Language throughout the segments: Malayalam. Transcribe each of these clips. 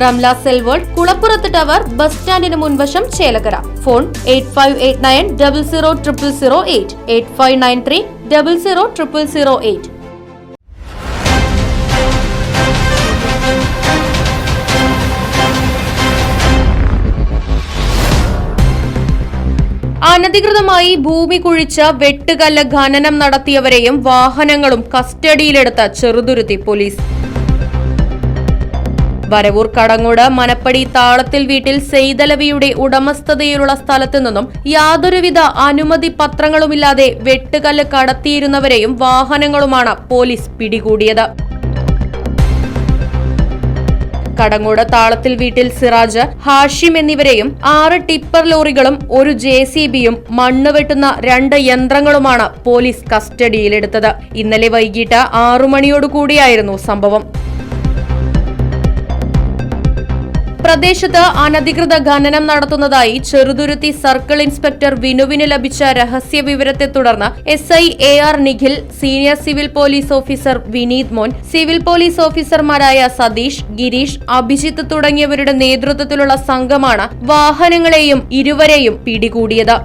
റംല സെൽവേർഡ് കുളപ്പുറത്ത് ടവർ ബസ് സ്റ്റാൻഡിന് മുൻവശം Chelakkara phone eight five eight nine double zero triple zero eight. Eight five nine three double zero triple zero eight. അനധികൃതമായി ഭൂമി കുഴിച്ച് വെട്ടുകല്ല് ഖനനം നടത്തിയവരെയും വാഹനങ്ങളും കസ്റ്റഡിയിലെടുത്ത ചെറുതുരുത്തി പോലീസ്. വരവൂർ കടങ്ങോട് മനപ്പടി താളത്തിൽ വീട്ടിൽ സെയ്തലവിയുടെ ഉടമസ്ഥതയിലുള്ള സ്ഥലത്തു നിന്നും യാതൊരുവിധ അനുമതി പത്രങ്ങളുമില്ലാതെ വെട്ടുകല്ല് കടത്തിയിരുന്നവരെയും വാഹനങ്ങളുമാണ് പോലീസ് പിടികൂടിയത്. കടങ്ങോട് താളത്തിൽ വീട്ടിൽ സിറാജ് ഹാഷിം എന്നിവരെയും ആറ് ടിപ്പർ ലോറികളും ഒരു ജെ സി ബിയും മണ്ണ് വെട്ടുന്ന രണ്ട് യന്ത്രങ്ങളുമാണ് പോലീസ് കസ്റ്റഡിയിലെടുത്തത്. ഇന്നലെ വൈകിട്ട് ആറു മണിയോടുകൂടിയായിരുന്നു സംഭവം. പ്രദേശത്ത് അനധികൃത ഖനനം നടത്തുന്നതായി ചെറുതുരുത്തി സർക്കിൾ ഇൻസ്പെക്ടർ വിനുവിന് ലഭിച്ച രഹസ്യ വിവരത്തെ തുടർന്ന് S I A R Nikhil senior civil police officer Vineeth Mon civil police ഓഫീസർമാരായ സതീഷ് ഗിരീഷ് അഭിജിത്ത് തുടങ്ങിയവരുടെ നേതൃത്വത്തിലുള്ള സംഘമാണ് വാഹനങ്ങളെയും ഇരുവരെയും പിടികൂടിയത്.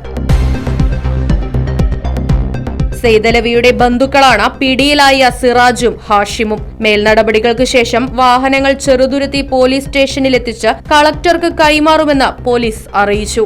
സെയ്തലവിയുടെ ബന്ധുക്കളാണ് പിടിയിലായ സിറാജും ഹാഷിമും. മേൽനടപടികൾക്ക് ശേഷം വാഹനങ്ങൾ ചെറുതുരുത്തി പോലീസ് സ്റ്റേഷനിലെത്തിച്ച് കളക്ടർക്ക് കൈമാറുമെന്ന് പോലീസ് അറിയിച്ചു.